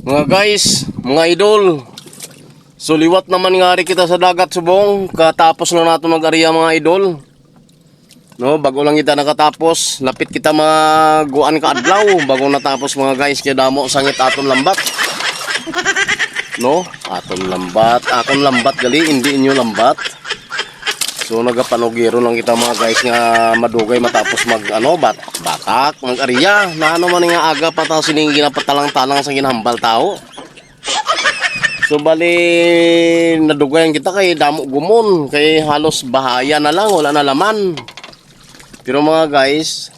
Mga guys, mga idol. So liwat naman nga rin kita sa dagat subong. Katapos lang nato mag-ariya mga idol. No, bago lang kita nakatapos, lapit kita mga guan ka adlaw bago natapos mga guys kaya damo sangit aton lambat. No, aton lambat, akon lambat gali, hindi inyo lambat. So nagapanugiro lang kita mga guys nga madugay matapos mag ano bat batak mag ariya na ano man nga aga pa tayo sining ginapatalang-talang sa ginhambal tao. So bali nadugayan kita kay damo gumon kay halos bahaya na lang wala na laman. Pero mga guys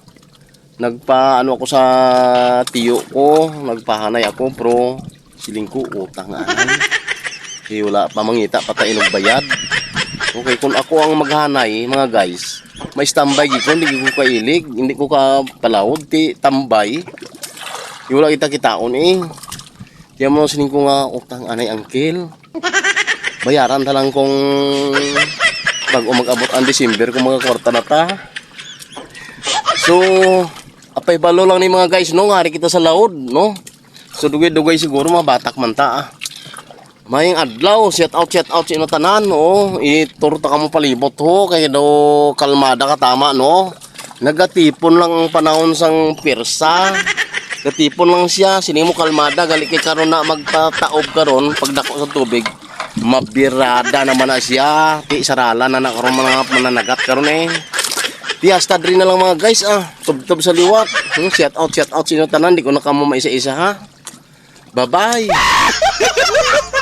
nagpa ano ako sa tiyo ko, nagpahanay ako pro siling ko utang nga. Kaya wala pa mangita patay inog bayad. Okay, kung ako ang maghanay, mga guys, may standby gito, hindi ko kailig, hindi ko ka palawod, ti tambay. Di wala kita kitaon eh. Kaya mo sining ko nga utang anay angkil. Bayaran ta lang kung bago mag-abot ang December kung mga kwarta na ta. So, apay balo lang ni mga guys, no? Ngari kita sa laod, no? So, dugay-dugay siguro mga batak man ta, ah. Maying adlaw, shout out, shout out sa inyo tanan, no? Iturta ka mo palibot ho, kaya daw kalmada ka tama, no? Nagatipon lang ang panahon sang pirsa. Gatipon lang siya, sini mo kalmada, gali kay karon na magtataob karon pagdako sa tubig. Mabirada naman na siya. Ti sarala na nakaroon mga mananagat karon eh. Ti hasta na lang mga guys ah. Tub-tub sa liwat. Hmm, shout out, shout out sa inyo tanan, di ko na kamo maisa-isa ha. Bye-bye.